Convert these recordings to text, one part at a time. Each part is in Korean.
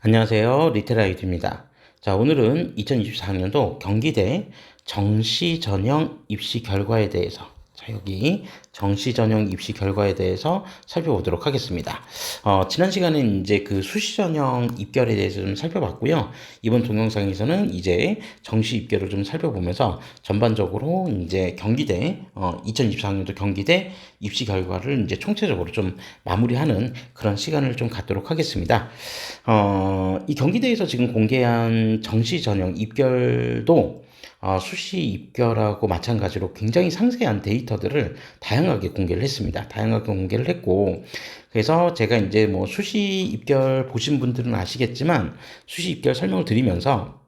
안녕하세요. 리테라이트입니다. 자, 오늘은 2024학년도 경기대 정시 전형 입시 결과에 대해서 자, 여기 정시 전형 입시 결과에 대해서 살펴보도록 하겠습니다. 어, 지난 시간에 이제 그 수시 전형 입결에 대해서 좀 살펴봤고요. 이번 동영상에서는 이제 정시 입결을 좀 살펴보면서 전반적으로 이제 경기대 어, 2024학년도 경기대 입시 결과를 이제 총체적으로 좀 마무리하는 그런 시간을 좀 갖도록 하겠습니다. 어, 이 경기대에서 지금 공개한 정시 전형 입결도 어, 수시 입결하고 마찬가지로 굉장히 상세한 데이터들을 다양하게 공개를 했습니다. 다양하게 공개를 했고, 그래서 제가 이제 뭐 수시 입결 보신 분들은 아시겠지만, 수시 입결 설명을 드리면서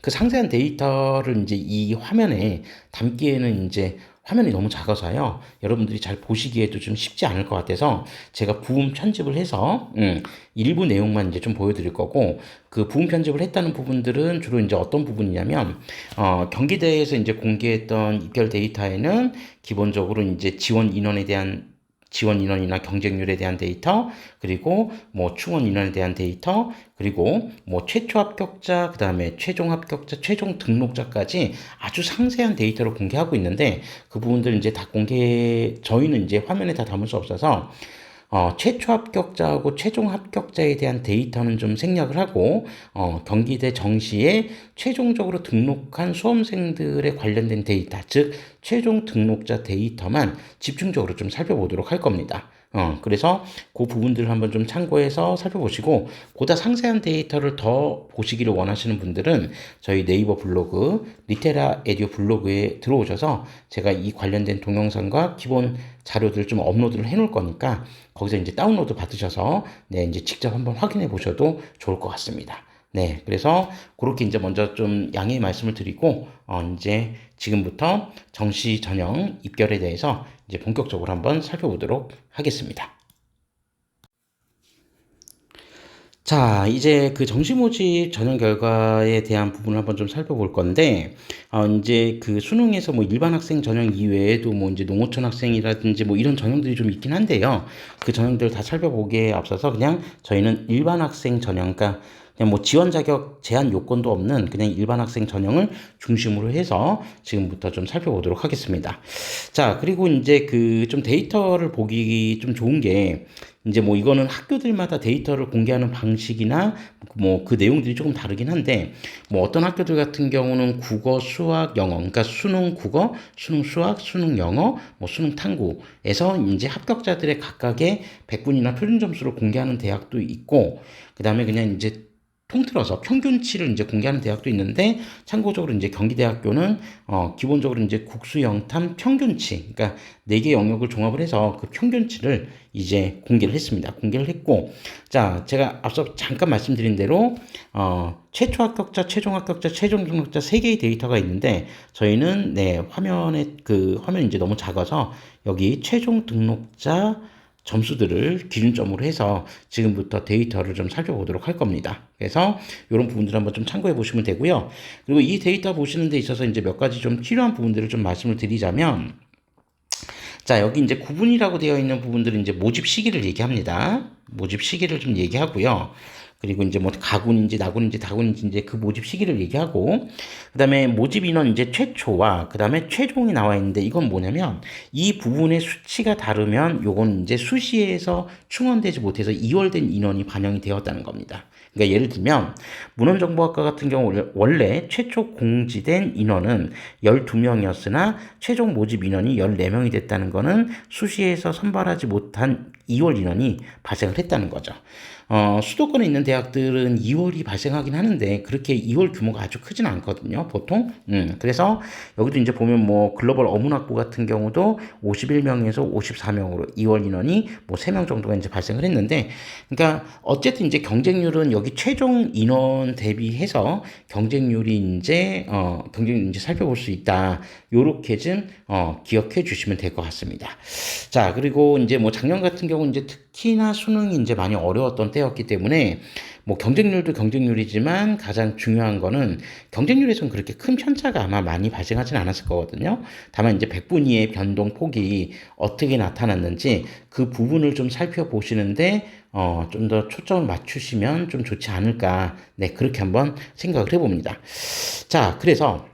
그 상세한 데이터를 이제 이 화면에 담기에는 이제 화면이 너무 작아서요. 여러분들이 잘 보시기에도 좀 쉽지 않을 것 같아서 제가 부음 편집을 해서 음, 일부 내용만 이제 좀 보여드릴 거고 그 부음 편집을 했다는 부분들은 주로 이제 어떤 부분이냐면 어, 경기대에서 이제 공개했던 입결 데이터에는 기본적으로 이제 지원 인원에 대한 지원 인원이나 경쟁률에 대한 데이터, 그리고 뭐 충원 인원에 대한 데이터, 그리고 뭐 최초 합격자, 그 다음에 최종 합격자, 최종 등록자까지 아주 상세한 데이터를 공개하고 있는데 그 부분들 이제 다 공개, 저희는 이제 화면에 다 담을 수 없어서 어, 최초 합격자하고 최종 합격자에 대한 데이터는 좀 생략을 하고 어, 경기대 정시에 최종적으로 등록한 수험생들에 관련된 데이터, 즉 최종 등록자 데이터만 집중적으로 좀 살펴보도록 할 겁니다. 어, 그래서 그 부분들을 한번 좀 참고해서 살펴보시고, 보다 상세한 데이터를 더 보시기를 원하시는 분들은 저희 네이버 블로그, 리테라 에듀 블로그에 들어오셔서 제가 이 관련된 동영상과 기본 자료들을 좀 업로드를 해 놓을 거니까 거기서 이제 다운로드 받으셔서 네, 이제 직접 한번 확인해 보셔도 좋을 것 같습니다. 네, 그래서 그렇게 이제 먼저 좀 양해의 말씀을 드리고, 어, 이제 지금부터 정시 전형 입결에 대해서 이제 본격적으로 한번 살펴보도록 하겠습니다. 자, 이제 그 정시 모집 전형 결과에 대한 부분을 한번 좀 살펴볼 건데, 어, 이제 그 수능에서 뭐 일반 학생 전형 이외에도 뭐 이제 농어촌 학생이라든지 뭐 이런 전형들이 좀 있긴 한데요. 그 전형들 다 살펴보기에 앞서서 그냥 저희는 일반 학생 전형, 그러니까 그냥 뭐 지원 자격 제한 요건도 없는 그냥 일반 학생 전형을 중심으로 해서 지금부터 좀 살펴보도록 하겠습니다. 자, 그리고 이제 그 좀 데이터를 보기 좀 좋은 게 이제 뭐 이거는 학교들마다 데이터를 공개하는 방식이나 뭐 그 내용들이 조금 다르긴 한데 뭐 어떤 학교들 같은 경우는 국어, 수학, 영어, 그러니까 수능 국어, 수능 수학, 수능 영어, 뭐 수능 탐구에서 이제 합격자들의 각각의 백분이나 표준 점수를 공개하는 대학도 있고 그다음에 그냥 이제 통틀어서 평균치를 이제 공개하는 대학도 있는데 참고적으로 이제 경기대학교는 어 기본적으로 이제 국수 영탐 평균치 그러니까 네 개 영역을 종합을 해서 그 평균치를 이제 공개를 했습니다. 공개를 했고 자 제가 앞서 잠깐 말씀드린 대로 어 최초 합격자, 최종 합격자, 최종 등록자 세 개의 데이터가 있는데 저희는 네 화면에 그 화면이 이제 너무 작아서 여기 최종 등록자 점수들을 기준점으로 해서 지금부터 데이터를 좀 살펴보도록 할 겁니다. 그래서 이런 부분들 한번 좀 참고해 보시면 되고요. 그리고 이 데이터 보시는 데 있어서 이제 몇 가지 좀 필요한 부분들을 좀 말씀을 드리자면 자, 여기 이제 구분이라고 되어 있는 부분들은 이제 모집 시기를 얘기합니다. 모집 시기를 좀 얘기하고요. 그리고 이제 뭐 가군인지 나군인지 다군인지 이제 그 모집 시기를 얘기하고 그다음에 모집 인원 이제 최초와 그다음에 최종이 나와 있는데 이건 뭐냐면 이 부분의 수치가 다르면 요건 이제 수시에서 충원되지 못해서 이월된 인원이 반영이 되었다는 겁니다. 그러니까 예를 들면 문헌정보학과 같은 경우 원래 최초 공지된 인원은 12명이었으나 최종 모집 인원이 14명이 됐다는 것은 수시에서 선발하지 못한 2월 인원이 발생을 했다는 거죠. 어, 수도권에 있는 대학들은 2월이 발생하긴 하는데 그렇게 2월 규모가 아주 크진 않거든요. 보통. 음, 그래서 여기도 이제 보면 뭐 글로벌 어문학부 같은 경우도 51명에서 54명으로 2월 인원이 뭐 3명 정도가 이제 발생을 했는데 그러니까 어쨌든 이제 경쟁률은 여기 최종 인원 대비해서 경쟁률이 이제 어, 경쟁률 이제 살펴볼 수 있다. 요렇게 좀 어, 기억해 주시면 될 것 같습니다. 자, 그리고 이제 뭐 작년 같은 경우 이제 특 히나 수능이 이제 많이 어려웠던 때였기 때문에 뭐 경쟁률도 경쟁률이지만 가장 중요한 거는 경쟁률에서는 그렇게 큰 편차가 아마 많이 발생하진 않았을 거거든요. 다만 이제 백분위의 변동 폭이 어떻게 나타났는지 그 부분을 좀 살펴보시는데 어, 좀 더 초점을 맞추시면 좀 좋지 않을까. 네, 그렇게 한번 생각을 해봅니다. 자, 그래서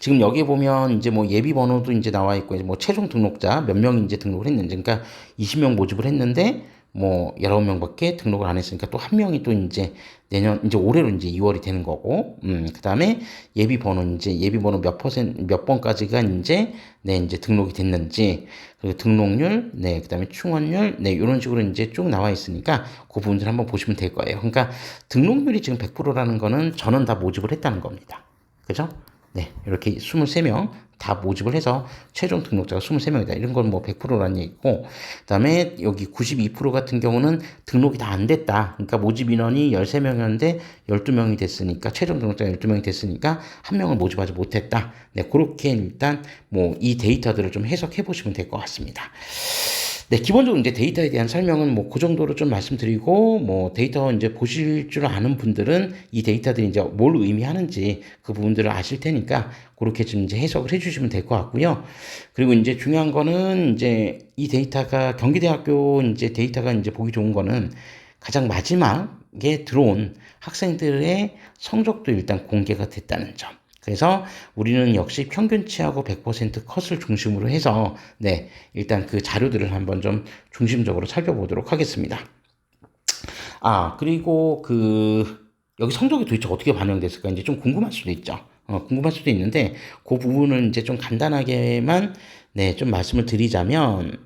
지금 여기 보면 이제 뭐 예비 번호도 이제 나와 있고 뭐 최종 등록자 몇 명이 이제 등록을 했는지 그러니까 20명 모집을 했는데 뭐 19명밖에 등록을 안 했으니까 또 한 명이 또 이제 내년 이제 올해로 이제 2월이 되는 거고 음 그다음에 예비 번호 이제 예비 번호 몇 퍼센트 몇 번까지가 이제 네 이제 등록이 됐는지 그리고 등록률 네 그다음에 충원율 네 이런 식으로 이제 쭉 나와 있으니까 그 부분들 한번 보시면 될 거예요. 그러니까 등록률이 지금 100%라는 거는 전원 다 모집을 했다는 겁니다. 그죠? 네, 이렇게 23명 다 모집을 해서 최종 등록자가 23명이다. 이런 건 뭐 100%라는 얘기고, 그 다음에 여기 92% 같은 경우는 등록이 다 안 됐다. 그러니까 모집 인원이 13명이었는데 12명이 됐으니까, 최종 등록자가 12명이 됐으니까 한 명을 모집하지 못했다. 네, 그렇게 일단 뭐 이 데이터들을 좀 해석해 보시면 될 것 같습니다. 네, 기본적으로 이제 데이터에 대한 설명은 뭐 그 정도로 좀 말씀드리고 뭐 데이터 이제 보실 줄 아는 분들은 이 데이터들이 이제 뭘 의미하는지 그 부분들을 아실 테니까 그렇게 좀 이제 해석을 해주시면 될 것 같고요. 그리고 이제 중요한 거는 이제 이 데이터가 경기대학교 이제 데이터가 이제 보기 좋은 거는 가장 마지막에 들어온 학생들의 성적도 일단 공개가 됐다는 점. 그래서 우리는 역시 평균치하고 100% 컷을 중심으로 해서 네, 일단 그 자료들을 한번 좀 중심적으로 살펴보도록 하겠습니다. 아, 그리고 그 여기 성적이 도대체 어떻게 반영됐을까 이제 좀 궁금할 수도 있죠. 어, 궁금할 수도 있는데 그 부분은 이제 좀 간단하게만 네, 좀 말씀을 드리자면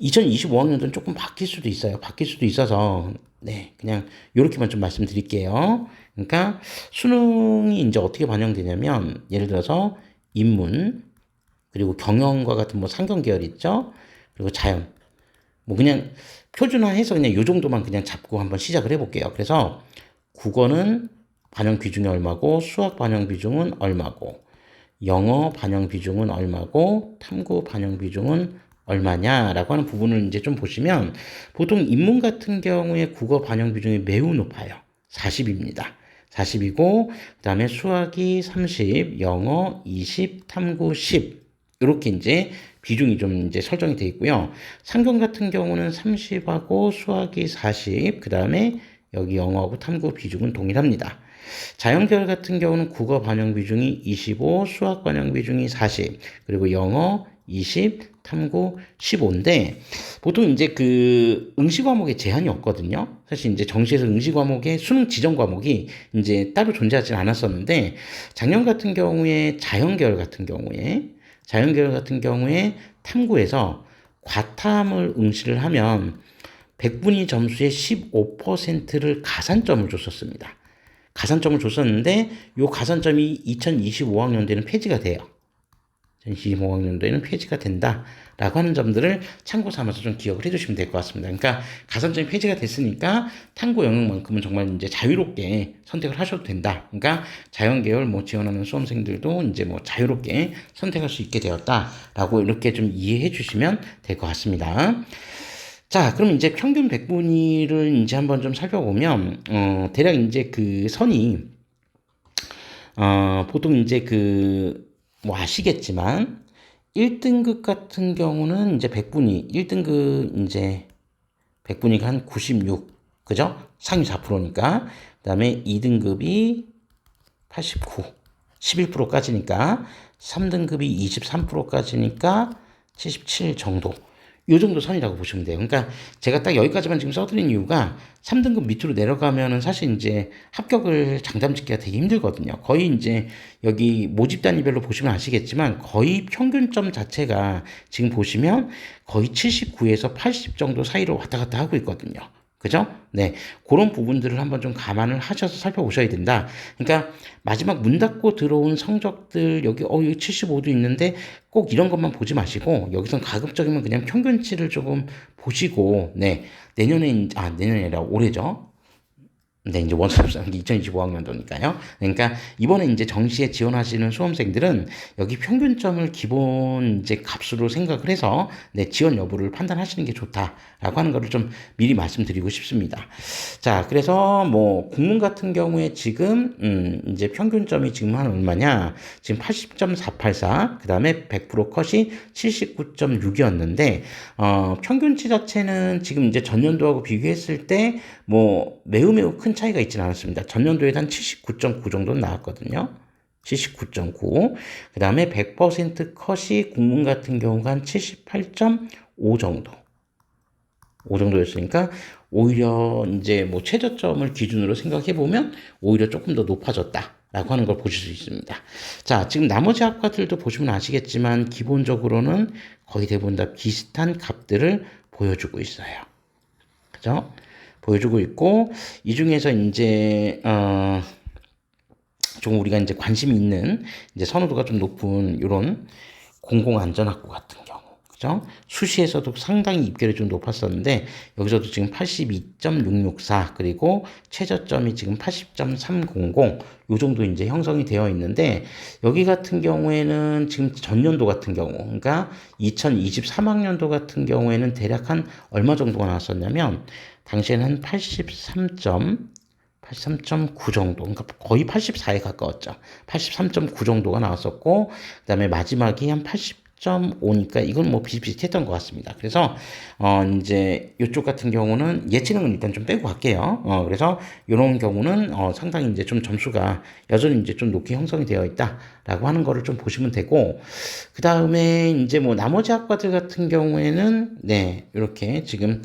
2025학년도는 조금 바뀔 수도 있어요. 바뀔 수도 있어서 네, 그냥 이렇게만 좀 말씀드릴게요. 그러니까 수능이 이제 어떻게 반영되냐면 예를 들어서 인문 그리고 경영과 같은 뭐 상경 계열 있죠. 그리고 자연 뭐 그냥 표준화해서 그냥 요 정도만 그냥 잡고 한번 시작을 해볼게요. 그래서 국어는 반영 비중이 얼마고 수학 반영 비중은 얼마고 영어 반영 비중은 얼마고 탐구 반영 비중은 얼마냐라고 하는 부분을 이제 좀 보시면 보통 인문 같은 경우에 국어 반영 비중이 매우 높아요. 40입니다. 40이고 그 다음에 수학이 30, 영어 20, 탐구 10 이렇게 이제 비중이 좀 이제 설정이 되어 있고요. 상경 같은 경우는 30하고 수학이 40, 그 다음에 여기 영어하고 탐구 비중은 동일합니다. 자연계열 같은 경우는 국어 반영 비중이 25, 수학 반영 비중이 40, 그리고 영어 20, 탐구 15인데 보통 이제 그 응시 과목에 제한이 없거든요. 사실 이제 정시에서 응시 과목에 수능 지정 과목이 이제 따로 존재하지 않았었는데 작년 같은 경우에 자연계열 같은 경우에 자연계열 같은 경우에 탐구에서 과탐을 응시를 하면 100분위 점수의 15%를 가산점을 줬었습니다. 가산점을 줬었는데 요 가산점이 2025학년도에는 폐지가 돼요. 2025학년도에는 폐지가 된다라고 하는 점들을 참고 삼아서 좀 기억을 해주시면 될 것 같습니다. 그러니까 가산점이 폐지가 됐으니까 탐구 영역만큼은 정말 이제 자유롭게 선택을 하셔도 된다. 그러니까 자연계열 뭐 지원하는 수험생들도 이제 뭐 자유롭게 선택할 수 있게 되었다라고 이렇게 좀 이해해 주시면 될 것 같습니다. 자, 그럼 이제 평균 백분위를 이제 한번 좀 살펴보면, 어, 대략 이제 그 선이, 어, 보통 이제 그, 뭐 아시겠지만 1등급 같은 경우는 이제 100분위 1등급 이제 100분위가 한 96. 그죠? 상위 4%니까. 그 다음에 2등급이 89. 11%까지니까 3등급이 23%까지니까 77 정도. 요 정도 선이라고 보시면 돼요. 그러니까 제가 딱 여기까지만 지금 써드린 이유가 3등급 밑으로 내려가면은 사실 이제 합격을 장담 짓기가 되게 힘들거든요. 거의 이제 여기 모집 단위별로 보시면 아시겠지만 거의 평균점 자체가 지금 보시면 거의 79에서 80 정도 사이로 왔다 갔다 하고 있거든요. 그죠? 네. 그런 부분들을 한번 좀 감안을 하셔서 살펴보셔야 된다. 그러니까 마지막 문 닫고 들어온 성적들 여기 어 여기 75도 있는데 꼭 이런 것만 보지 마시고 여기선 가급적이면 그냥 평균치를 조금 보시고 네. 내년에 아 내년이 아니라 올해죠. 네, 이제 원수업사는 2025학년도니까요. 그러니까 이번에 이제 정시에 지원하시는 수험생들은 여기 평균점을 기본 이제 값으로 생각을 해서 네, 지원 여부를 판단하시는 게 좋다라고 하는 거를 좀 미리 말씀드리고 싶습니다. 자, 그래서 뭐 국문 같은 경우에 지금 음, 이제 평균점이 지금 한 얼마냐? 지금 80.484, 그 다음에 100% 컷이 79.6이었는데 어, 평균치 자체는 지금 이제 전년도하고 비교했을 때뭐 매우 매우 큰 차이가 있지는 않았습니다. 전년도에 한 79.9 정도는 나왔거든요. 79.9. 그 다음에 100% 컷이 국문 같은 경우가 한 78.5 정도. 5 정도였으니까 오히려 이제 뭐 최저점을 기준으로 생각해 보면 오히려 조금 더 높아졌다. 라고 하는 걸 보실 수 있습니다. 자, 지금 나머지 학과들도 보시면 아시겠지만 기본적으로는 거의 대부분 다 비슷한 값들을 보여주고 있어요. 그죠? 보여주고 있고 이 중에서 이제 어, 좀 우리가 이제 관심이 있는 이제 선호도가 좀 높은 이런 공공안전학부 같은 경우 그죠? 수시에서도 상당히 입결이 좀 높았었는데 여기서도 지금 82.664 그리고 최저점이 지금 80.300 요 정도 이제 형성이 되어 있는데 여기 같은 경우에는 지금 전년도 같은 경우 그러니까 2023학년도 같은 경우에는 대략 한 얼마 정도가 나왔었냐면 당시에는 한 83. 83.9 정도, 그러니까 거의 84에 가까웠죠. 83.9 정도가 나왔었고, 그 다음에 마지막이 한 80.5니까 이건 뭐 비슷비슷했던 것 같습니다. 그래서, 어, 이제 이쪽 같은 경우는 예체능은 일단 좀 빼고 갈게요. 어, 그래서 이런 경우는 어, 상당히 이제 좀 점수가 여전히 이제 좀 높게 형성이 되어 있다라고 하는 거를 좀 보시면 되고, 그 다음에 이제 뭐 나머지 학과들 같은 경우에는, 네, 이렇게 지금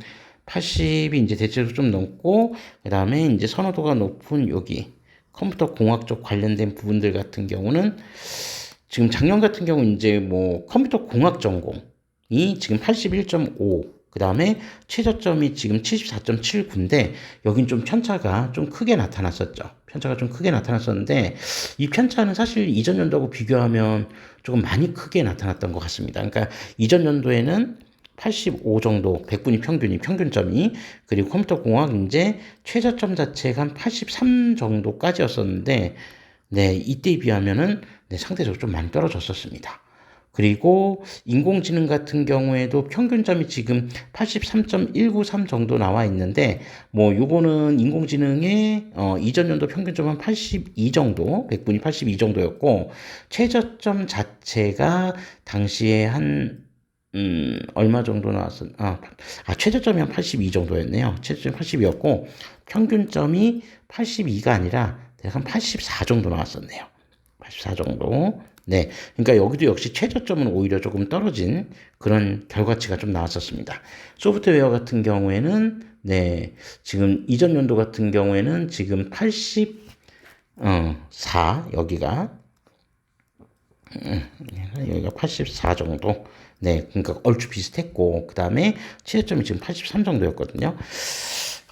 80이 이제 대체로 좀 넘고 그 다음에 이제 선호도가 높은 여기 컴퓨터 공학 쪽 관련된 부분들 같은 경우는 지금 작년 같은 경우 이제 뭐 컴퓨터 공학 전공이 지금 81.5 그 다음에 최저점이 지금 74.79인데 여긴 좀 편차가 좀 크게 나타났었죠. 편차가 좀 크게 나타났었는데 이 편차는 사실 이전 연도하고 비교하면 조금 많이 크게 나타났던 것 같습니다. 그러니까 이전 연도에는 85 정도, 100분이 평균이, 평균점이, 그리고 컴퓨터 공학 이제 최저점 자체가 한 83 정도까지였었는데, 네, 이때에 비하면은, 네, 상대적으로 좀 많이 떨어졌었습니다. 그리고 인공지능 같은 경우에도 평균점이 지금 83.193 정도 나와 있는데 뭐 요거는 인공지능의 어 이전 연도 평균점 한 82 정도, 100분이 82 정도였고 최저점 자체가 당시에 한 음, 얼마 정도 나왔었, 아, 아, 최저점이 한 82 정도였네요. 최저점이 82였고, 평균점이 82가 아니라 대략 한 84 정도 나왔었네요. 84 정도. 네. 그러니까 여기도 역시 최저점은 오히려 조금 떨어진 그런 결과치가 좀 나왔었습니다. 소프트웨어 같은 경우에는, 네. 지금 이전 연도 같은 경우에는 지금 84, 어, 여기가, 음, 여기가 84 정도. 네, 그러니까 얼추 비슷했고 그 다음에 최저점이 지금 83 정도였거든요.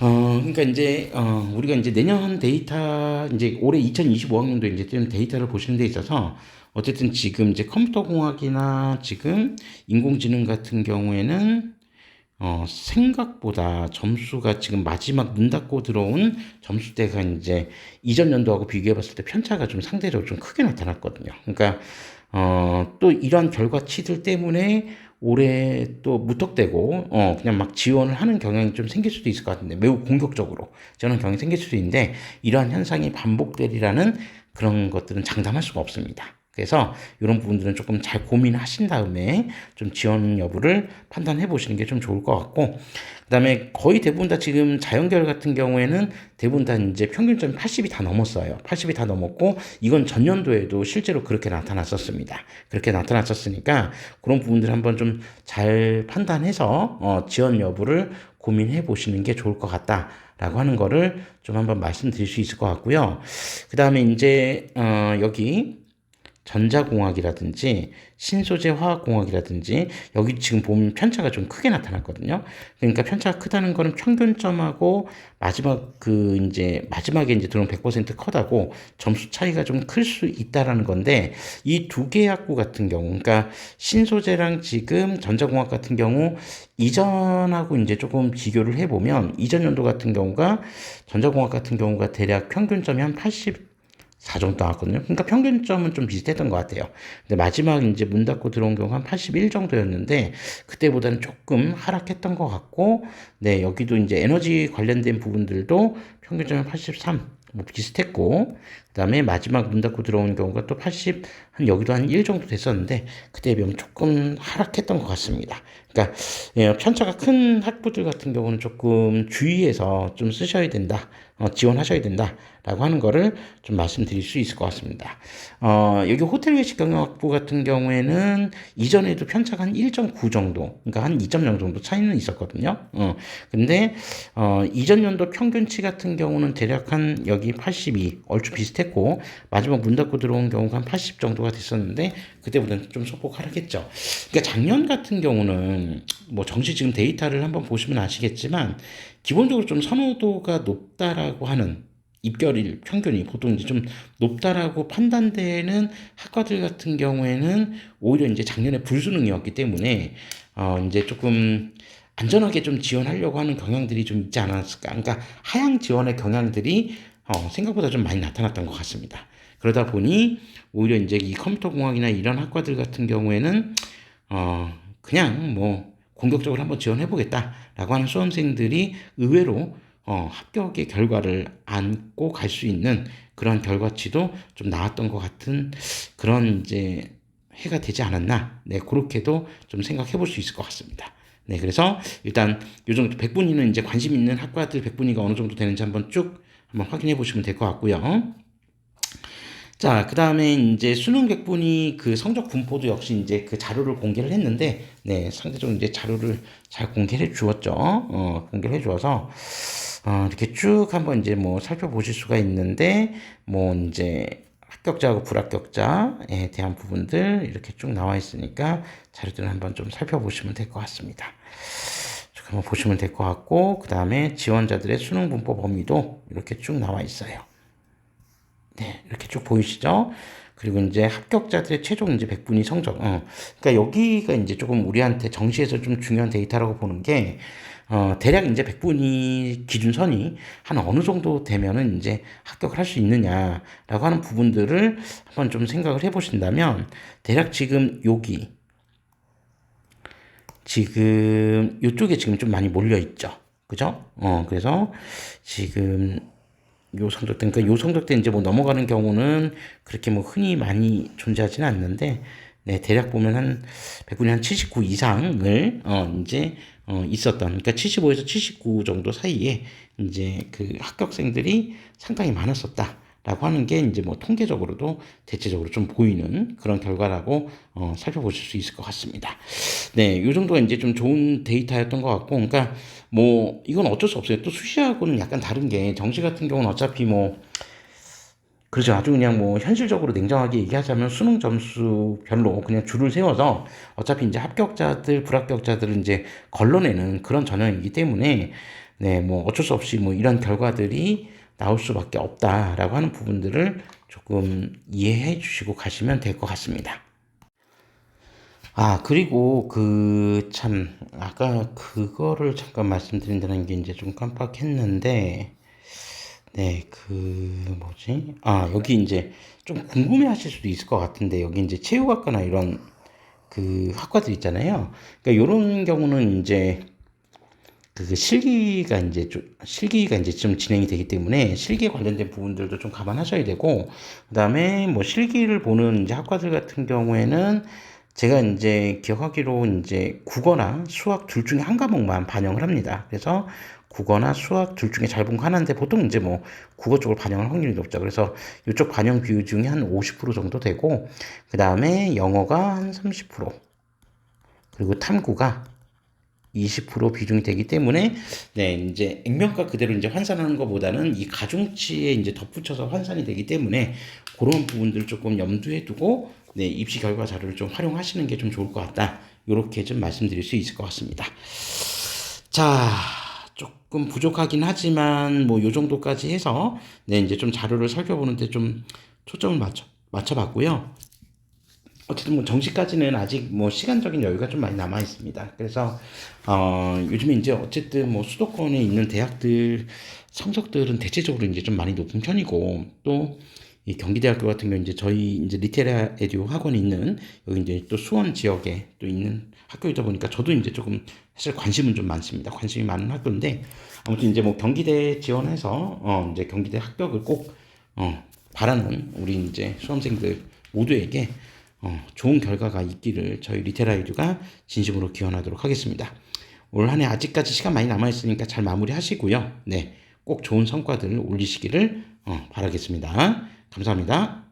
어, 그러니까 이제 어, 우리가 이제 내년 데이터 이제 올해 2025학년도 이제 좀 데이터를 보시는 데 있어서 어쨌든 지금 이제 컴퓨터 공학이나 지금 인공지능 같은 경우에는 어, 생각보다 점수가 지금 마지막 문 닫고 들어온 점수대가 이제 이전 연도하고 비교해 봤을 때 편차가 좀 상대적으로 좀 크게 나타났거든요. 그러니까 어, 또 이러한 결과치들 때문에 올해 또 무턱대고 어 그냥 막 지원을 하는 경향이 좀 생길 수도 있을 것 같은데 매우 공격적으로 저는 경향이 생길 수도 있는데 이러한 현상이 반복되리라는 그런 것들은 장담할 수가 없습니다. 그래서 이런 부분들은 조금 잘 고민하신 다음에 좀 지원 여부를 판단해 보시는 게 좀 좋을 것 같고 그다음에 거의 대부분 다 지금 자연계열 같은 경우에는 대부분 다 이제 평균점이 80이 다 넘었어요. 80이 다 넘었고 이건 전년도에도 실제로 그렇게 나타났었습니다. 그렇게 나타났었으니까 그런 부분들 한번 좀 잘 판단해서 어, 지원 여부를 고민해 보시는 게 좋을 것 같다라고 하는 거를 좀 한번 말씀드릴 수 있을 것 같고요. 그 다음에 이제 어, 여기 전자공학이라든지 신소재 화학공학이라든지 여기 지금 보면 편차가 좀 크게 나타났거든요. 그러니까 편차가 크다는 거는 평균점하고 마지막 그 이제 마지막에 이제 들어온 100% 컷하고 점수 차이가 좀 클 수 있다라는 건데 이 두개 학부 같은 경우 그러니까 신소재랑 지금 전자공학 같은 경우 이전하고 이제 조금 비교를 해 보면 이전 연도 같은 경우가 전자공학 같은 경우가 대략 평균점이 한 80, 4 정도 나왔거든요. 그러니까 평균점은 좀 비슷했던 것 같아요. 근데 마지막 이제 문 닫고 들어온 경우 한 81 정도였는데 그때보다는 조금 하락했던 것 같고, 네 여기도 이제 에너지 관련된 부분들도 평균점이 83. 뭐 비슷했고 그다음에 마지막 문 닫고 들어온 경우가 또 80 한 여기도 한 1 정도 됐었는데 그때에 비하면 조금 하락했던 것 같습니다. 그러니까 예, 편차가 큰 학부들 같은 경우는 조금 주의해서 좀 쓰셔야 된다, 어, 지원하셔야 된다 라고 하는 거를 좀 말씀드릴 수 있을 것 같습니다. 어, 여기 호텔 외식 경영학부 같은 경우에는 이전에도 편차가 한 1.9 정도, 그러니까 한 2.0 정도 차이는 있었거든요. 어, 근데 어, 이전 연도 평균치 같은 경우는 대략 한 여기 82 얼추 비슷했고 마지막 문 닫고 들어온 경우가 한 80 정도가 됐었는데 그때보다는 좀 소폭 하락했죠. 그러니까 작년 같은 경우는 뭐 정시 지금 데이터를 한번 보시면 아시겠지만 기본적으로 좀 선호도가 높다라고 하는 입결일 평균이 보통 이제 좀 높다라고 판단되는 학과들 같은 경우에는 오히려 이제 작년에 불수능이었기 때문에 어 이제 조금 안전하게 좀 지원하려고 하는 경향들이 좀 있지 않았을까. 그러니까 하향 지원의 경향들이 어 생각보다 좀 많이 나타났던 것 같습니다. 그러다 보니 오히려 이제 이 컴퓨터 공학이나 이런 학과들 같은 경우에는 어 그냥 뭐 공격적으로 한번 지원해 보겠다라고 하는 수험생들이 의외로 어, 합격의 결과를 안고 갈 수 있는 그런 결과치도 좀 나왔던 것 같은 그런 이제 해가 되지 않았나. 네, 그렇게도 좀 생각해 볼 수 있을 것 같습니다. 네, 그래서 일단 요 정도 백분위는 이제 관심 있는 학과들 백분위가 어느 정도 되는지 한번 쭉 한번 확인해 보시면 될 것 같고요. 자, 그 다음에 이제 수능 백분위 그 성적 분포도 역시 이제 그 자료를 공개를 했는데, 네, 상대적으로 이제 자료를 잘 공개를 해 주었죠. 어, 공개를 해 주어서, 어, 이렇게 쭉 한번 이제 뭐 살펴보실 수가 있는데, 뭐 이제 합격자하고 불합격자에 대한 부분들 이렇게 쭉 나와 있으니까 자료들을 한번 좀 살펴보시면 될 것 같습니다. 쭉 한번 보시면 될 것 같고, 그 다음에 지원자들의 수능 분포 범위도 이렇게 쭉 나와 있어요. 네, 이렇게 쭉 보이시죠? 그리고 이제 합격자들의 최종 이제 백분위 성적. 어. 그러니까 여기가 이제 조금 우리한테 정시에서 좀 중요한 데이터라고 보는 게, 어, 대략 이제 백분위 기준선이 한 어느 정도 되면은 이제 합격을 할 수 있느냐라고 하는 부분들을 한번 좀 생각을 해 보신다면, 대략 지금 여기, 지금 이쪽에 지금 좀 많이 몰려 있죠. 그죠? 어, 그래서 지금 요 성적 때, 그러니까 요 성적 때 이제 뭐 넘어가는 경우는 그렇게 뭐 흔히 많이 존재하지는 않는데, 네, 대략 보면 한, 백분위 한79 이상을, 어, 이제, 어, 있었던, 그러니까 75에서 79 정도 사이에 이제 그 합격생들이 상당히 많았었다. 라고 하는 게 이제 뭐 통계적으로도 대체적으로 좀 보이는 그런 결과라고 어, 살펴보실 수 있을 것 같습니다. 네, 요 정도가 이제 좀 좋은 데이터였던 것 같고, 그러니까 뭐 이건 어쩔 수 없어요. 또 수시하고는 약간 다른 게 정시 같은 경우는 어차피 뭐 그렇죠. 아주 그냥 뭐 현실적으로 냉정하게 얘기하자면 수능 점수별로 그냥 줄을 세워서 어차피 이제 합격자들, 불합격자들을 이제 걸러내는 그런 전형이기 때문에 네, 뭐 어쩔 수 없이 뭐 이런 결과들이 나올 수밖에 없다라고 하는 부분들을 조금 이해해 주시고 가시면 될 것 같습니다. 아, 그리고 그 참 아까 그거를 잠깐 말씀드린다는 게 이제 좀 깜빡했는데 네, 그 뭐지? 아, 여기 이제 좀 궁금해 하실 수도 있을 것 같은데 여기 이제 체육학과나 이런 그 학과들 있잖아요. 그러니까 요런 경우는 이제 그 실기가 이제 좀 실기가 이제 좀 진행이 되기 때문에 실기에 관련된 부분들도 좀 감안하셔야 되고 그 다음에 뭐 실기를 보는 이제 학과들 같은 경우에는 제가 이제 기억하기로 이제 국어나 수학 둘 중에 한 과목만 반영을 합니다. 그래서 국어나 수학 둘 중에 잘 본 거 하나인데 보통 이제 뭐 국어 쪽을 반영할 확률이 높죠. 그래서 이쪽 반영 비율 중에 한 50% 정도 되고 그 다음에 영어가 한 30% 그리고 탐구가 20% 비중이 되기 때문에 네 이제 액면가 그대로 이제 환산하는 것보다는 이 가중치에 이제 덧붙여서 환산이 되기 때문에 그런 부분들 조금 염두에 두고 네, 입시 결과 자료를 좀 활용하시는 게 좀 좋을 것 같다. 이렇게 좀 말씀드릴 수 있을 것 같습니다. 자, 조금 부족하긴 하지만 뭐 요 정도까지 해서 네, 이제 좀 자료를 살펴보는데 좀 초점을 맞춰 맞춰봤고요. 어쨌든 뭐 정시까지는 아직 뭐 시간적인 여유가 좀 많이 남아 있습니다. 그래서 어 요즘에 이제 어쨌든 뭐 수도권에 있는 대학들 성적들은 대체적으로 이제 좀 많이 높은 편이고 또 이 경기대학교 같은 경우 이제 저희 이제 리테라 에듀 학원이 있는 여기 이제 또 수원 지역에 또 있는 학교이다 보니까 저도 이제 조금 사실 관심은 좀 많습니다. 관심이 많은 학교인데 아무튼 이제 뭐 경기대 지원해서 어 이제 경기대 합격을 꼭 어, 바라는 우리 이제 수험생들 모두에게 어, 좋은 결과가 있기를 저희 리테라이드가 진심으로 기원하도록 하겠습니다. 올 한 해 아직까지 시간 많이 남아 있으니까 잘 마무리하시고요. 네, 꼭 좋은 성과들 올리시기를 어, 바라겠습니다. 감사합니다.